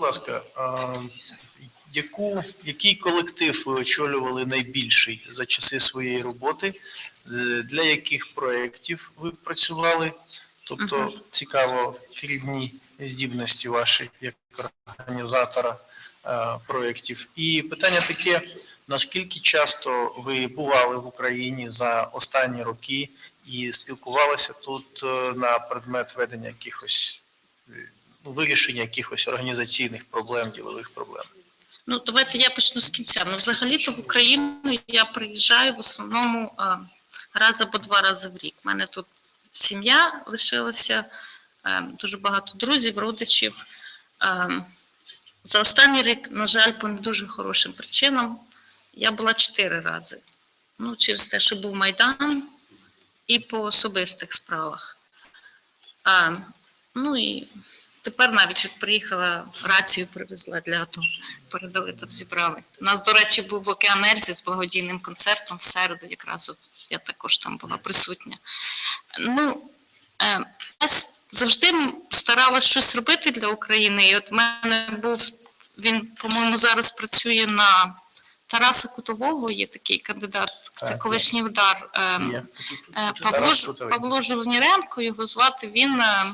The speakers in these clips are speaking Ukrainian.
ласка, яку, який колектив ви очолювали найбільший за часи своєї роботи? Е, Для яких проєктів ви працювали? Тобто цікаво керівні здібності ваші як організатора е, проєктів. І питання таке: наскільки часто ви бували в Україні за останні роки і спілкувалися тут е, на предмет ведення якихось ну, вирішення якихось організаційних проблем, ділових проблем? Ну, давайте я почну з кінця. Ну, взагалі-то в Україну я приїжджаю в основному а, раз або два рази в рік. У мене тут сім'я лишилася, е, дуже багато друзів, родичів. Е, За останній рік, на жаль, по не дуже хорошим причинам, я була чотири рази. Ну, через те, що був Майдан і по особистих справах. А, ну і тепер навіть от приїхала, рацію привезла для АТО, передали там зібрали. У нас, до речі, був в Океанерзі з благодійним концертом в середу, якраз от я також там була присутня. Ну, е, я завжди старалась щось робити для України. І от в мене був, він, по-моєму, зараз працює на Тараса Кутового, є такий кандидат, це колишній удар. е, Е, Павло, Павло Жовніренко, його звати, він, е,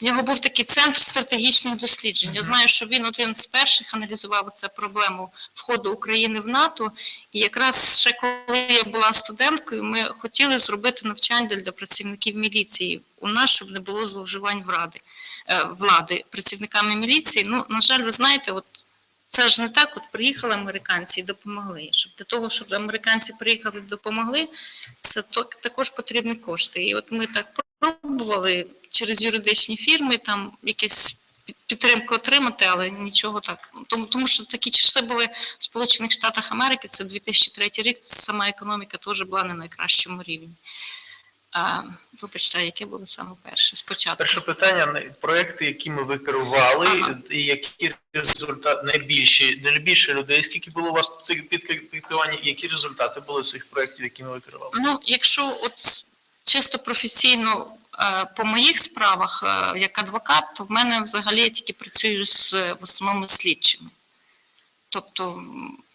в нього був такий центр стратегічних досліджень. Я знаю, що він один з перших аналізував цю проблему входу України в НАТО. І якраз ще коли я була студенткою, ми хотіли зробити навчання для працівників міліції у нас, щоб не було зловживань влади, е, влади працівниками міліції. Ну, на жаль, ви знаєте, от це ж не так, от приїхали американці і допомогли. Щоб для того, щоб американці приїхали і допомогли, це також потрібні кошти. І от ми так пробували через юридичні фірми там якесь підтримку отримати, але нічого так. Тому, тому що такі часи були в Сполучених Штатах Америки, це 2003 рік, сама економіка теж була не на найкращому рівні. А, вибачте, яке було саме перше? Спочатку. Перше питання проекти, якими ви керували, Ага. і які результати найбільші, найбільше людей, скільки було у вас цих під під і які результати були цих проєктів, якими ви керували? Ну, якщо от чисто професійно е, по моїх справах е, як адвокат, то в мене взагалі я тільки працюю з е, в основному слідчими. Тобто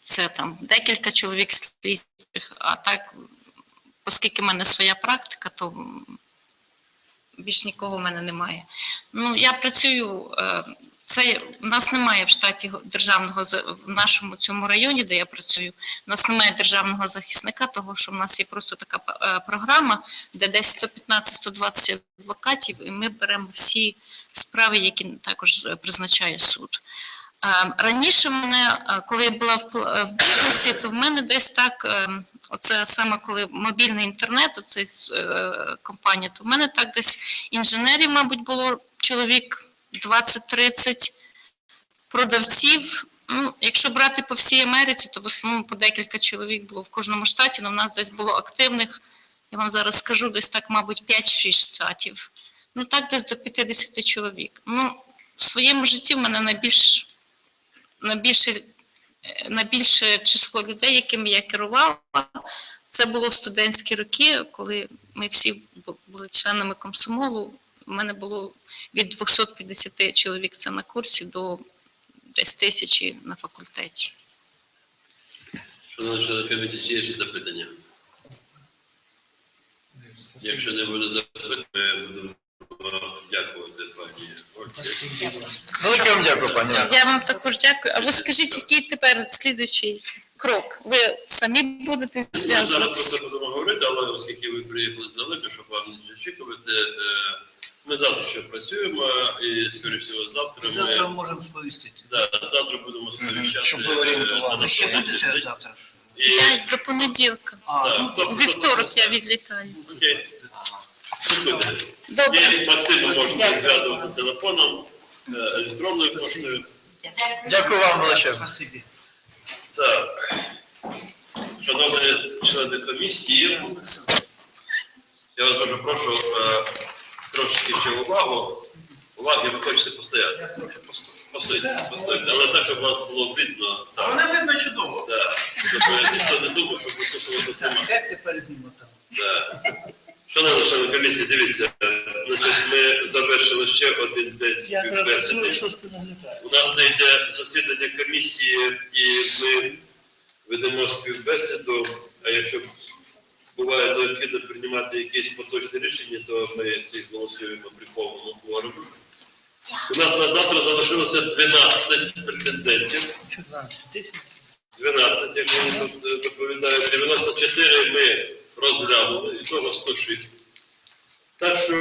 це там декілька чоловік слідчих, а так, оскільки в мене своя практика, то більш нікого в мене немає. Ну, я працюю. Це у нас немає в штаті державного в нашому цьому районі, де я працюю. У нас немає державного захисника, того що в нас є просто така е, програма, де десь 115-120 адвокатів, і ми беремо всі справи, які також е, призначає суд. Е, Раніше мене, коли я була в бізнесі, то в мене десь так, оце саме коли мобільний інтернет, оце компанія, то в мене так десь інженерів, мабуть, було чоловік 20-30 продавців. Ну, якщо брати по всій Америці, то в основному по декілька чоловік було в кожному штаті, але в нас десь було активних, я вам зараз скажу, десь так, мабуть, 5-6 штатів. Ну так, десь до 50 чоловік. Ну, в своєму житті в мене найбільш, найбільше, найбільше число людей, якими я керувала, це було в студентські роки, коли ми всі були членами комсомолу. У мене було від 250 чоловік це на курсі до десь тисячі на факультеті. Шановні члени комісії, чи є ще запитання? Якщо не буде запитань, ми будемо дякувати пані Ольці. Велике вам дякую, пані. Я вам також дякую. А ви скажіть, який тепер слідуючий крок? Ви самі будете Ми зараз зв'язуватися? просто будемо говорити, але оскільки ви приїхали здалека, щоб вам не очікувати, е, ми завтра ще працюємо і, скоріше всього, завтра Завтра ми можемо сповістити. да, завтра будемо сповіщати Щоб ви е, орієнтували. Ще будете завтра? І- Я до понеділка. А, Так, ну, вівторок я відлітаю. Окей. Слухайте, Добре. Є з Максимом Дякую. зв'язувати телефоном, е, електронною поштою. Дякую вам величезно. Спасибі. Так. Шановні члени комісії, я вас дуже прошу е, трошки ще увагу. Уваги, ви хочете постояти. Я трохи постою. Постоїте, постоїте. Але так, щоб вас було видно. А Так, мене видно чудово. да. Щоб ніхто не думав, що ви тут Так, сядьте перед ним отам. Да. Шановні члени комісії, дивіться, Значить, ми завершили ще один день Я співбесіди. працюю, що ти наглядаєш. У нас це йде засідання комісії, і ми ведемо співбесіду. А якщо буває необхідно приймати якісь поточні рішення, то ми ці голосуємо при повному кворумі. У нас на завтра залишилося 12 претендентів. 12, як мені тут е, доповідають, 94 ми розглянули, і того 106. Так що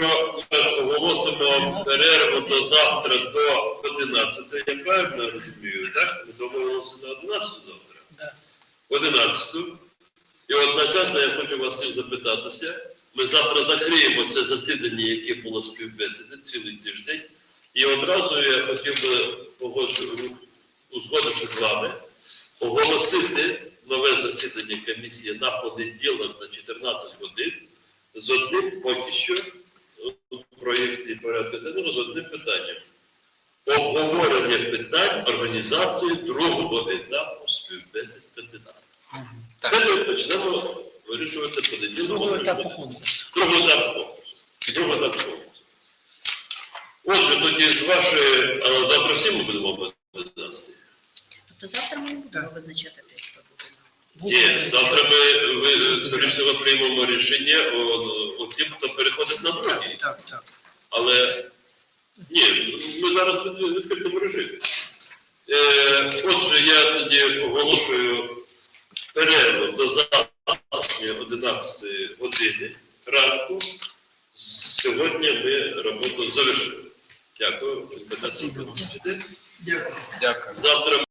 зараз оголосимо перерву до завтра до 11. Я правильно розумію, так? Ми домовилися на 11 завтра? 11. І одночасно я хочу вас всіх запитатися. Ми завтра закриємо це засідання, яке було співбесіди цілий тиждень. І одразу я хотів би узгодивши з вами, оголосити нове засідання комісії на понеділок на 14 годин з одним поки що у проєкті порядку денного з одним питанням. Обговорення питань організації другого етапу співбесід з кандидатами. Це ми почнемо вирішувати понеділок. Другого етапу конкурсу. Другого етапу конкурсу. Другого етапу конкурсу. Отже, тоді з вашої, а завтра всі ми будемо династії. Тобто завтра ми не будемо визначати тих, хто буде. Ні, завтра ми, ви, скоріш всього, приймемо рішення о, о тим, хто переходить на другий. Так, так. Але ні, ми зараз в відкритому режимі. Е, отже, я тоді оголошую перерву до завтрашньої 11 години ранку. Сьогодні ми роботу завершили. Дякую. Спасибо. Дякую. Завтра